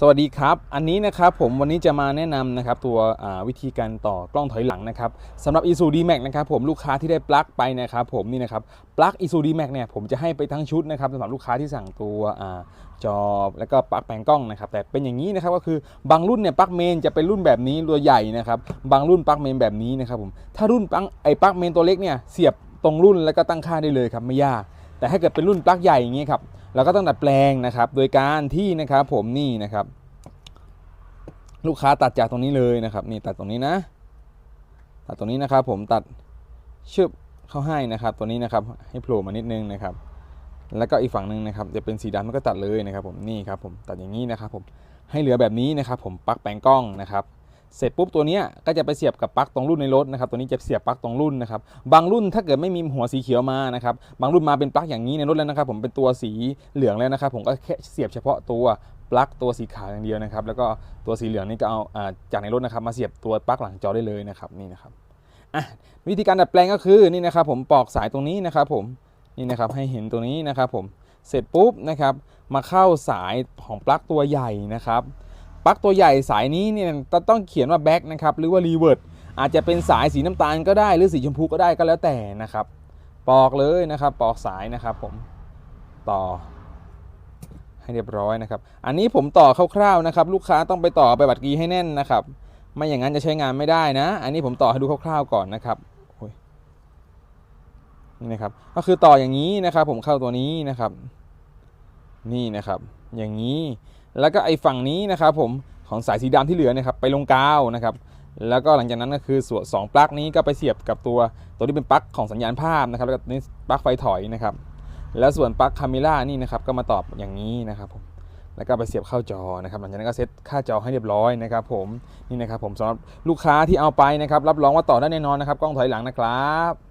สวัสดีครับ อันนี้นะครับผมวันนี้จะมาแนะนำนะครับตัววิธีการต่อกล้องถอยหลังนะครับสำหรับ i s u d m a x นะครับผมลูกค้าที่ได้ปลั๊กไปนะครับผมนี่นะครับปลั๊ก i s u d m a x เนี่ยผมจะให้ไปทั้งชุดนะครับสำหรับลูกค้าที่สั่งตัวอจอแล้วก็ปลั๊กแปลงกล้องนะครับแต่เป็นอย่างนี้นะครับก็คือบางรุ่นเนี่ยปลั๊กเมนจะเป็นรุ่นแบบนี้ตัวใหญ่นะครับบางรุ่นปลั๊กเมนแบบนี้นะครับผมถ้ารุ่นปลั๊กไอ้ปลั๊กเมนตัวเล็กเนี่ยเสียบตรงรุ่นแล้วก็ตั้งค่าได้เลยครับไม่ยาก แต่ถ้าเกิดเป็นรุ่นปลั๊กใหญ่อย่างเงี้ยครับ เราก็ต้องดัดแปลงนะครับ โดยการที่นะครับผมนี่นะครับ ลูกค้าตัดจากตรงนี้เลยนะครับ นี่ตัดตรงนี้นะ ตัดตรงนี้นะครับ ผมตัดชึบเข้าให้นะครับ ตัวนี้นะครับ ให้โผล่มานิดนึงนะครับ แล้วก็อีกฝั่งหนึ่งนะครับจะเป็นสีดำมันก็ตัดเลยนะครับ ผมนี่ครับ ผมตัดอย่างนี้นะครับ ผมให้เหลือแบบนี้นะครับ ผมปักแปลงกล้องนะครับ เสร็จปุ๊บตัวนี้ก็จะไปเสียบกับปลั๊กตรงรุ่นในรถนะครับตัวนี้จะเสียบปลั๊กตรงรุ่นนะครับบางรุ่นถ้าเกิดไม่มีหัวสีเขียวมานะครับบางรุ่นมาเป็นปลั๊กอย่างนี้ในรถแล้วนะครับผมเป็นตัวสีเหลืองแล้วนะครับผมก็แค่เสียบเฉพาะตัวปลั๊กตัวสีขาวอย่างเดียวนะครับแล้วก็ตัวสีเหลืองนี่ก็เอาอ่าจากในรถนะครับมาเสียบตัวปลั๊กหลังจอได้เลยนะครับนี่นะครับวิธีการดัดแปลงก็คือนี่นะครับผมปอกสายตรงนี้นะครับผมนี่นะครับให้เห็นตัวนี้นะครับผมเสร็จปุ๊บนะครับมาเข้าสายของปลั๊กตัวใหญ่นะครับ ปลั๊กตัวใหญ่สายนี้เนี่ยต้องเขียนว่าแบ็กนะครับหรือว่ารีเวิร์ดอาจจะเป็นสายสีน้ำตาลก็ได้หรือสีชมพูก็ได้ก็แล้วแต่นะครับ ปอกเลยนะครับ ปอกสายนะครับผมต่อ ให้เรียบร้อยนะครับ อันนี้ผมต่อคร่าวๆนะครับ ลูกค้าต้องไปต่อไปบัตรกีให้แน่นนะครับ ไม่อย่างนั้นจะใช้งานไม่ได้นะ อันนี้ผมต่อให้ดูคร่าวๆก่อนนะครับนี่นะครับก็คือต่ออย่างนี้นะครับ ผมเข้าตัวนี้นะครับ นี่นะครับ อย่างนี้ แล้วก็ไอ้ฝั่งนี้นะครับผมของสายสีดำที่เหลือเนะครับไปลงกาวนะครับแล้วก็หลังจากนั้นก็คือส่วนสองปลั๊กนี้ก็ไปเสียบกับตัวตัวที่เป็นปลั๊กของสัญญาณภาพนะครับแล้วก็นี่ปลั๊กไฟถอยนะครับแล้วส่วนปลั๊กคาเมล่านี่นะครับก็มาตอบอย่างนี้นะครับผมแล้วก็ไปเสียบเข้าจอนะครับหลังจากนั้นก็เซตค่าจอให้เรียบร้อยนะครับผมนี่นะครับผมสำหรับลูกค้าที่เอาไปนะครับรับรองว่าต่อได้แน่นอนนะครับกล้องถอยหลังนะครับ